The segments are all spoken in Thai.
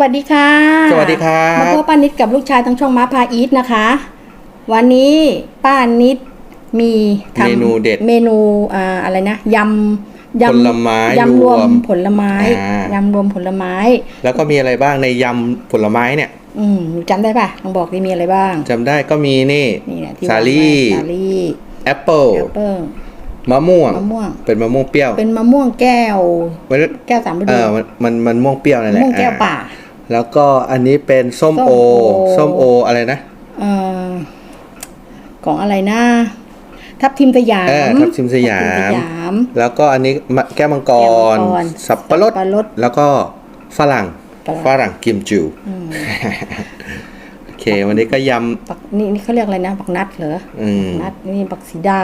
วัสดีค่ะ สวัสดีครับมาพบป้านิดกับลูกชายทั้งช่องม้าพาอีทนะคะ วันนี้ป้านิดมีทำเมนูเด็ดเมนูอ่าอะไรนะยำยำผลไม้ยำรวรวมมผลไม้อ่ายยำรวมผลไม้ แล้วก็มีอะไรบ้างในยำผลไม้เนี่ย อืมจำได้ปะลองบอกดิมีอะไรบ้างจำได้ก็มีนี่นี่แหละที่สาลี่วางไว้สาลี่แอปเปิลแอปเปิ้ลมะม่วงมะม่วง เป็นมะม่วงเปรี้ยว เป็นมะม่วงแก้วมันแก้วสามฤเอดูอมันมันมันม่วงเปรี้ยวนั่นแหมะละม่วงแก้วอ่ป่า แล้วก็อันนี้เป็นส้มส้มโอโอ ส้มโออะไรนะเอ่อของอะไรนะทับทิมสยามเออทับทิมสยาทับทิมสยาม แล้วก็อันนี้มะแก้วมังกแก้วรมังกรสับปะรดสับปะรด แล้วก็ฝรั่ง ฝรั่งฝรั่งกิมจูอืมโอเค วันนี้ก็ยปักนี่นี่เขาเรียกอะไรนะปักนัดเหรอำอืมนัดนี่ปักสีดา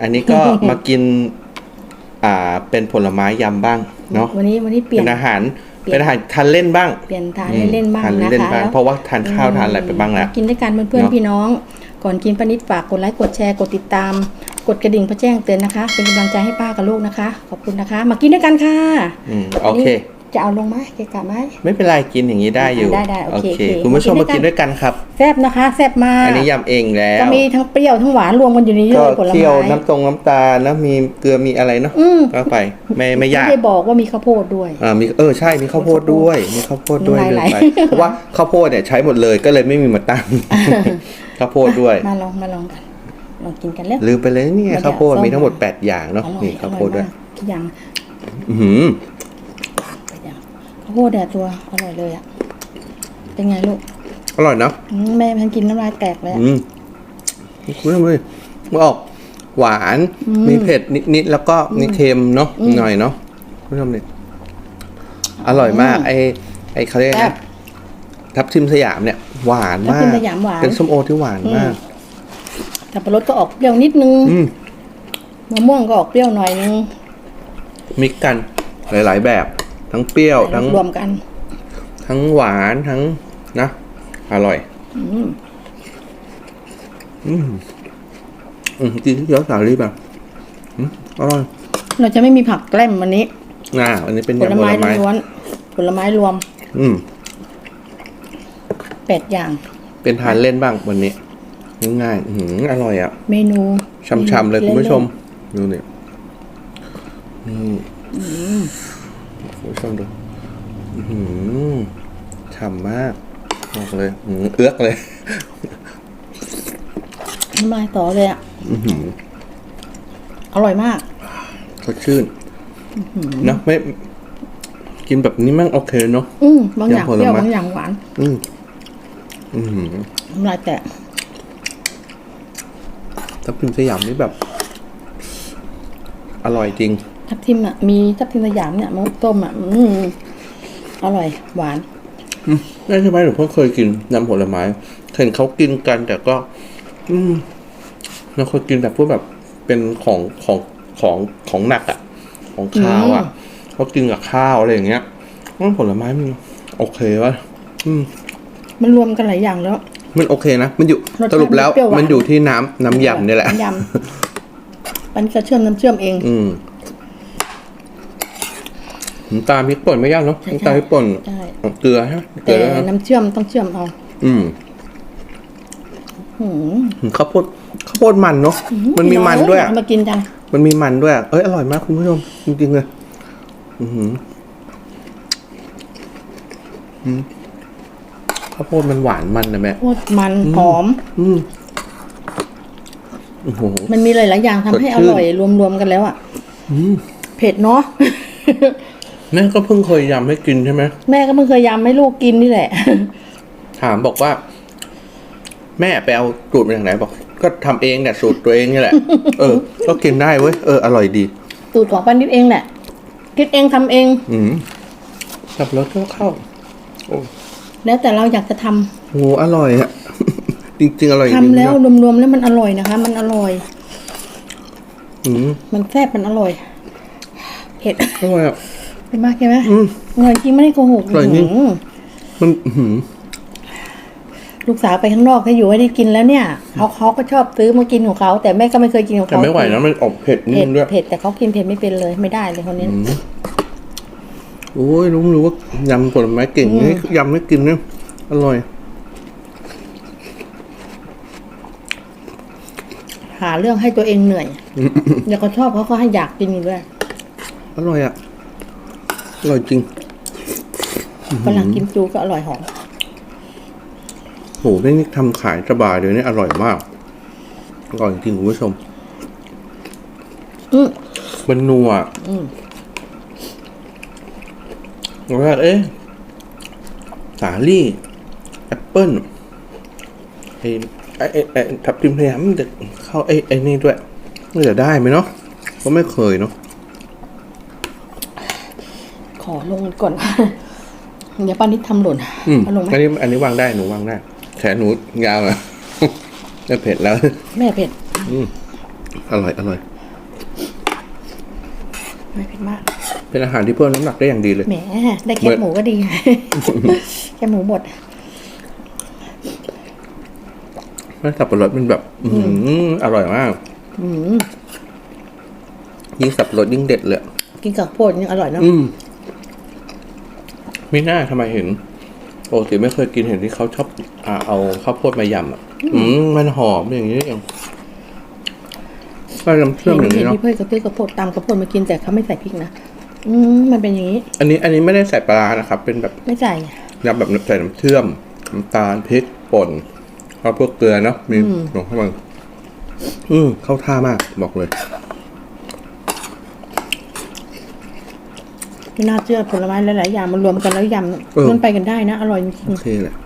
อันนี้ก็มากิน อ่าเป็นผลไม้ยำบ้างเนาะวันนี้วันนี้เปลี่ยเป็นนอาหาร เปลี่ยนเป็นอาหารทานเล่นบ้าง เปลี่ยนทานอืมเล่นๆบ้างทานนะเล่นคะๆบ้างแล้วเพราะว่าทานข้าวทานอะไรไปบ้างแล้ว กินด้วยกันเพื่อนเนอะๆพี่น้อง ก่อนกินป้านิดฝากกดไลค์กดแชร์กดติดตาม กดกระดิ่งเพื่อแจ้งเตือนนะคะ เป็นกำลังใจให้ป้ากับลูกนะคะ ขอบคุณนะคะ มากินด้วยกันค่ะอืมโอเคนนี้ จะเอาลงไหมเกะกะไหม ไม่เป็นไรกินอย่างนี้ได้อยู่ได้ได้โอเคโอเคคุณผู้ชมมามากิกินนด้ด้ววยยกันครับ แซ่บนะคะ แซ่บมากอันนี้ยำเองแล้วก็มีทั้งเปรี้ยวทั้งหวานรวมกันอยู่ในนี้ก็เลยผลเคี่ยวไม้น้ำตรงน้ำตาลแล้วมีเกลือมีอะไรเนาะอืมก็ไปไม่ไม่ยากไม่ได้บอกว่ามีข้าวโพดด้วยอ่ามีเออใช่มีข้าวโพดด้วยมีข้าวโพดด้วยน้ำลืลายมไหลไปเพราะว่าข้าวโพดเนี่ยใช้หมดเลยก็เลยไม่มีมาตั้งข้าวโพดด้วยมาลองมาลองกันลองกินกันเร็วลืมไปเลยเนี่ยไม่ได้ข้าวโพดส้มมีทั้งหมด 8 อย่างเนาะอร่อยนี่อข้าวร่โพอยดด้วมายกทุกอย่างอื้อหือทุก อย่างข้าวโพดเนี่ยตัว อร่อยเลยอะเป็นไงลูกอร่อยเนาะอืมแม่พันกินน้ำลายแตกเลยอะ อืมคุณผู้ชมเลยมันออกหวาน อืมมีเผ็ดนิดๆแล้วก็มีเค็มเนาะหน่อยเนาะคุณผู้ชมเลยอร่อยมากไอไอเขาเรียกแซ่บนะทับทิมสยามเนี่ย หวานทับมาทิกมสยามหวานเป็นส้มโอที่หวานมาก สับปะรดก็ออกเปรี้ยวนิดนึงอืม มะม่วงก็ออกเปรี้ยวหน่อยนึงมิกกันหลาย ๆ แบบ ทั้งเปรี้ยวทั้งรวมกัน ทั้งหวานทั้งนะอร่อย อืมอืมอืมกินที่เกี๊ยวสาลีแบบอืมอร่อยเราจะไม่มีผักแกล้มวันนี้อ่าอันนี้เป็นผลยำผไม้ลไม้ล้วนๆผลไม้รวม อืมแปดอย่าง เป็นทานเล่นบ้างวันนี้ง่ายๆอื้อหืออร่อยอะ เมนูช่ำๆเลยคุณผู้ชมนดูเนี่ยนี่ คุณผู้ชมดูอื้อหือฉ่ำมากบอกเลยอื้อหือเอื้อกเลยน้ำลายต่อเลยอะอื้อหืออร่อยมากสดชื่นเนอะไม่ กินแบบนี้มั่งโอเคเนาะอืมบางอย่างยำผเปลรี้ยวไม้บางอย่างหวาน อืมอือหือน้ำลายแตกทับทิมสยามนี่แบบ อร่อยจริง ทับทิมอะ มีทับทิมสยามเนี่ยมะต้มอะอืมอร่อย หวานอืมนั่นใช่ไหมหนูเพิ่งเคยกินยำผลไม้เห็นเขากินกันแต่ก็ อืมเราเคยกินแบบพวกแบบเป็นของของของของหนักอะของข้าวอะเขากินกับข้าวอะไรอย่างเงี้ยว่าผลไม้มันโอเควะอืม มันรวมกันหลายอย่างแล้ว มันโอเคนะมันอยู่รสชาติสรุปแล้วเปรี้ยวหวานมันอยู่ที่น้ำน้ำยำนี่แหละน้ำยำมันจะเชื่อมน้ำเชื่อมเอง อืม น้ำตาลพริกป่นไม่ยากเนาะใช่น้ำตาลพริกป่นใช่เกลือใช่ไหมเกลืแต่อด้วยนะน้ำเชื่อมต้องเชื่อมเอาอืมหืมข้าวโพดข้าวโพดมันเนาะมันมีมันด้วยอะ เอามากินจัง มันมีมันด้วยอะเอ้ย อร่อยมากคุณผู้ชม จริงๆเลยอือหืออืมข้าวโพดมันหวานมันนะแม่ โคตรมันหอม อืมโอ้โห มันมีหลายๆอย่างทำให้สดอชื่นร่อยรวมๆกันแล้วอะอืมเผ็ดเนาะ แม่ก็เพิ่งเคยยำให้กินใช่ไหมแม่ก็เพิ่งเคยยำให้ลูกกินนี่แหละ ถามบอกว่า แม่ไปเอาสูตรมาจากไหนบอก ก็ทำเองเนี่ยสูตรตัวเองนี่แหละ เออ ก็กินได้เว้ยเอออร่อยดี สูตรของป้านิดเองแหละคิดเองทำเอง อืมสับรสก็เข้าโอ้แล้วแต่เราอยากจะทำโหอร่อยอะจริงๆอร่อยจทำริงๆแล้วเนอะรวมๆแล้วมันอร่อยนะคะ มันอร่อย อืมมันแซ่บมันอร่อยเผ็ดอร่อยอะ เผ็ดมากใช่ไหมอืมอร่อยจริงไม่ได้โกหกอร่อยจริง หือมันอื้อหือลูกสาวไปข้างนอกถ้าอยู่ให้ได้กินแล้วเนี่ยเขาเขาก็ชอบซื้อมากินของเขาแต่แม่ก็ไม่เคยกินของแต่เขาไม่ไหวนะมันออกเผ็ดนิดเผ็ดนึงด้วยเผ็ดแต่เขากินเผ็ดไม่เป็นเลยไม่ได้เลยคนนี้อืมโอ้ยรู้รู้ว่ายำผลไม้เก่งนี่ยำไม่กินเนี่ยอร่อยหาเรื่องให้ตัวเองเหนื่อยเดี๋ยวเขาชอบเขาก็ให้อยากกินอยู่ด้วย อร่อยอะ อร่อยจริงฝรั่งกิมจูก็อร่อยหอมโหนี่นี่ทำขายสบายเลยเนี่ยอร่อยมาก อร่อยจริงคุณผู้ชมอืมมันนัวอืมแล้วก็เอ๊ะ สาลี่ แอปเปิ้ลไอ้ไอ้ไอ้ไอ้ทับทิมพยายามมันจะเข้าไอ้ไอ้นี่ด้วยมันจะได้ไหมเนาะก็ไม่เคยเนาะ ขอลงก่อน เดี๋ยวป้านิดทำหล่นอืมเอาลงไหมอันนี้อันนี้วางได้หนูวางได้แขนหนูยาวอะไม่เผ็ดแล้ว แม่เผ็ดอร่อยอร่อย ไม่เผ็ดมาก เป็นอาหารที่เพิ่มน้ำหนักได้อย่างดีเลย แหม ได้แคเหมืบอนหมูก็ดี แคบหมูหมดแล้วสับปะรดมันแบบ อืมอร่อยมาก อืมยิ่งสับปะรดยิ่งเด็ดเลย กินกับโพดยังอร่อยเนาะอืม ไม่น่าทำไมเห็นปกติไม่เคยกินเห็นที่เขาชอบอ่าเอาข้าวโพดมายำอะอืมมันหอมอย่างนี้เองก็น้ำเชื่อมอย่างเห็นี้นเนาะที่เพื่อนกับซื้อกระโพดตำกระโพดมากินแต่เขาไม่ใส่พริกนะอืมมันเป็นอย่างนี้ อันนี้อันนี้ไม่ได้ใส่ปลาร้านะครับ เป็นแบบไม่ใส่ยำแบบใส่น้ำเชื่อมน้ำตาลพริกป่นข้าวพวกเกลือเนาะมีลงเข้ามาอืมเข้าท่ามากบอกเลย ไม่น่าเชื่อผลไม้หลาย ๆ อย่างมารวมกันแล้วยเออำมันไปกันได้นะ อร่อยจริงโอเคแหละๆ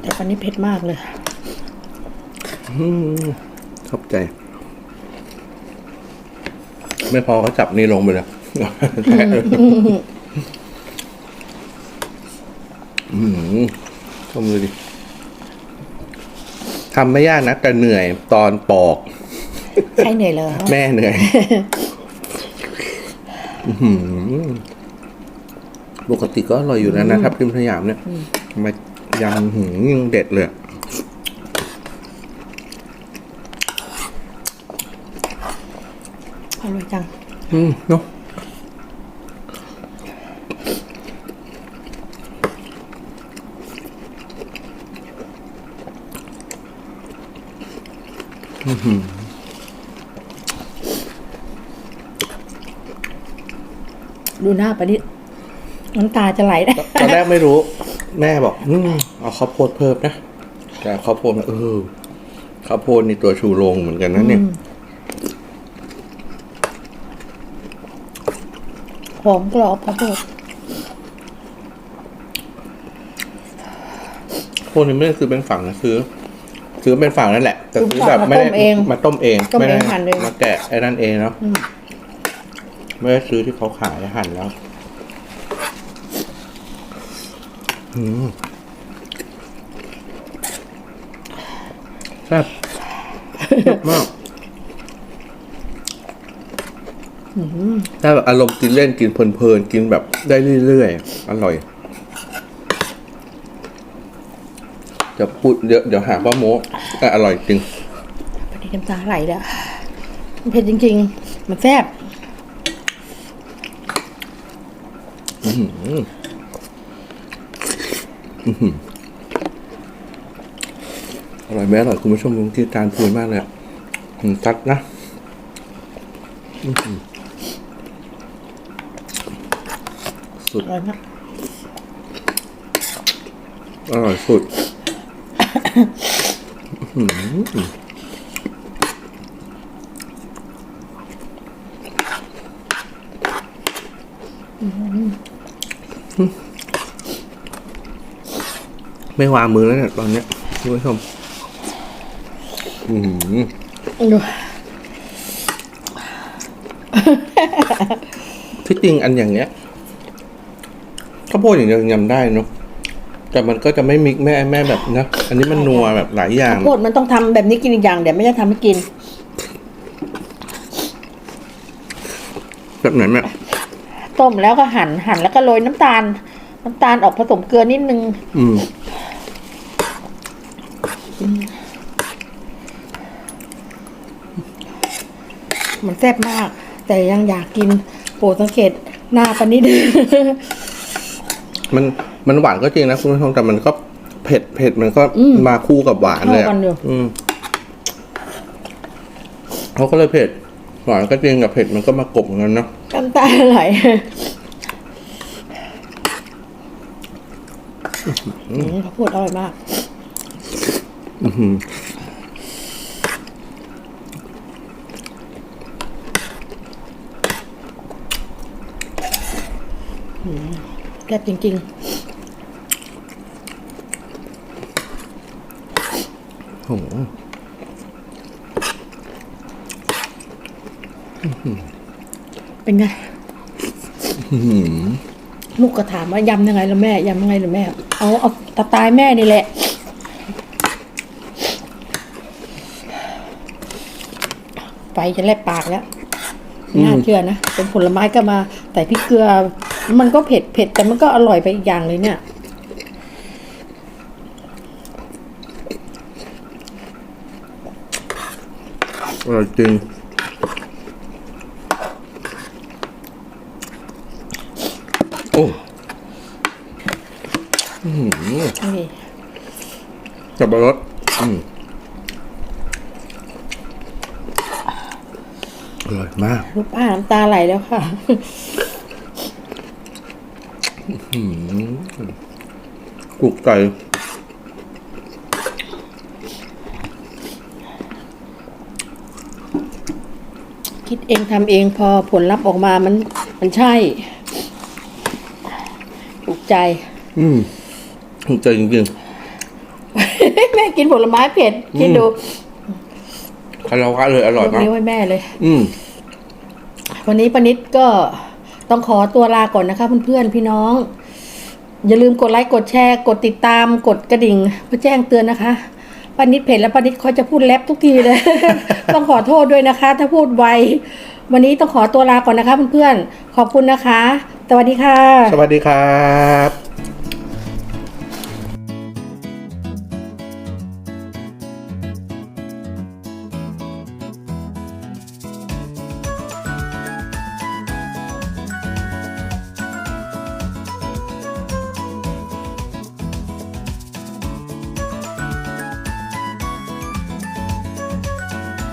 แต่ปันนี้เผ็ดมากเลย อืมชอบใจ ไม่พอก็จับนี่ลงไปเลยอืมชมเลยดิทำไม่ยากนะแต่เหนื่อยตอนปอก ใช่เหนื่อยเลยแม่เหนื่อยอื้อหือ ปกติก็อร่อยอยู่แล้วนะครับริมสยามเนี่ยทำไมยำหืมยังเด็ดเลยอร่อยจัง อืมเนาะอื้อหือ ดูหน้าปานิดน้ำตาจะไหลได้ตอนแรกไม่รู้ แม่บอกอืมเอาข้าวโพดเพิ่มนะ แต่ข้าวโพดนะเออข้าวโพดนี่ตัวชูโรงเหมือนกันนะเนี่ย หอมกรอบข้าวโพดพวกนี้ไม่ได้ซื้อเป็นฝั่งนะซื้อซื้อเป็นฝั่งนั่นแหละแต่ซื้อแบบไม่ได้มาต้มเองต้มไม่เอได้งหั่นเลยมาแกะไอ้นั่นเองเนาะ อืม ไม่ได้ซื้อที่เขาขายหั่นแล้วอืมแซ่บแซ่บมากถ้าแบบอารมณ์กินเล่นกินเพลินๆกินแบบได้เรื่อยๆ อร่อยเดี๋ยวพูดเดี๋ยวเดี๋ยวหาว่าโม้แต่อร่อยจริงปานิดน้ำตาไหลแล้วมันเผ็ดจริง ๆ มันแซ่บ อร่อยไหมอร่อยคุณผู้ชมลุงที่ทานพูนมากเลยอะอืมซัดนะอื้อหือสุดอร่อยมากอร่อยสุดอื้อหือ ไม่วางมือแล้วเนี่ยตอนเนี้ยคุณผู้ชมอืมดูที่จริงอันอย่างเนี้ยข้าวโพดอย่างเดียวยำได้เนาะแต่มันก็จะไม่มิกแม่แม่แบบนะอันนี้มันนัวแบบหลายอย่างข้าวโพดมันต้องทำแบบนี้กินอีกอย่างเดี๋ยวไม่ได้ทำให้กิน แบบไหนแม่ต้มแล้วก็หั่นหั่นแล้วก็โรยน้ำตาล น้ำตาลออกผสมเกลือนิดนึง อืม มันแซ่บมาก แต่ยังอยากกินปรดสังเกตหน้าปันนิดมันมันหวานก็จริงนะคุณผู้ชมแต่มันก็เผ็ดเผ็ดมันก็อืมมาคู่กับหวานเลยอะเข้ากันอยู่ อืมเขาก็เลยเผ็ดหวานก็จริงกับเผ็ดมันก็มากบกันเนาะน้ำตาไหลอืมข้าวโพดอร่อยมาก แซ่บจริงโอ้โหๆเป็นไงลูกก็ถามว่ายำยังไงล่ะแม่ยำยังไงล่ะแม่ เอาเอาตาตายแม่นี่แหละไปจะแลบปากแล้วไม่น่าเชื่อนะเป็นผลไม้ก็มาใส่พริกเกลือ มันก็เผ็ดเผ็ดแต่มันก็อร่อยไปอีกอย่างเลยเนี่ยอร่อยจริงโอ้อื้อหือนี่สับปะรดอืมอร่อยมากลูกป้าน้ำตาไหลแล้วค่ะ กุกไก่คิดเองทำเองพอผลลัพธ์ออกมามัน มันใช่ถูกใจ อืมถูกใจจริงแม่กินผลไม้เผ็ดคิดดูๆคาราโอเกะเลยอร่อยยกมากนิ้วให้แม่เลย อืมวันนี้ปานิดก็ ต้องขอตัวลาก่อนนะคะเพื่อนๆพี่น้อง อย่าลืมกดไลค์กดแชร์ กดติดตามกดกระดิ่งเพื่อแจ้งเตือนนะคะป้านิดเพจและป้านิดเขาจะพูดแรปทุกทีเลย ต้องขอโทษด้วยนะคะ ถ้าพูดไววันนี้ต้องขอตัวลาก่อนนะคะเพื่อนๆขอบคุณนะคะ สวัสดีค่ะ สวัสดีครับ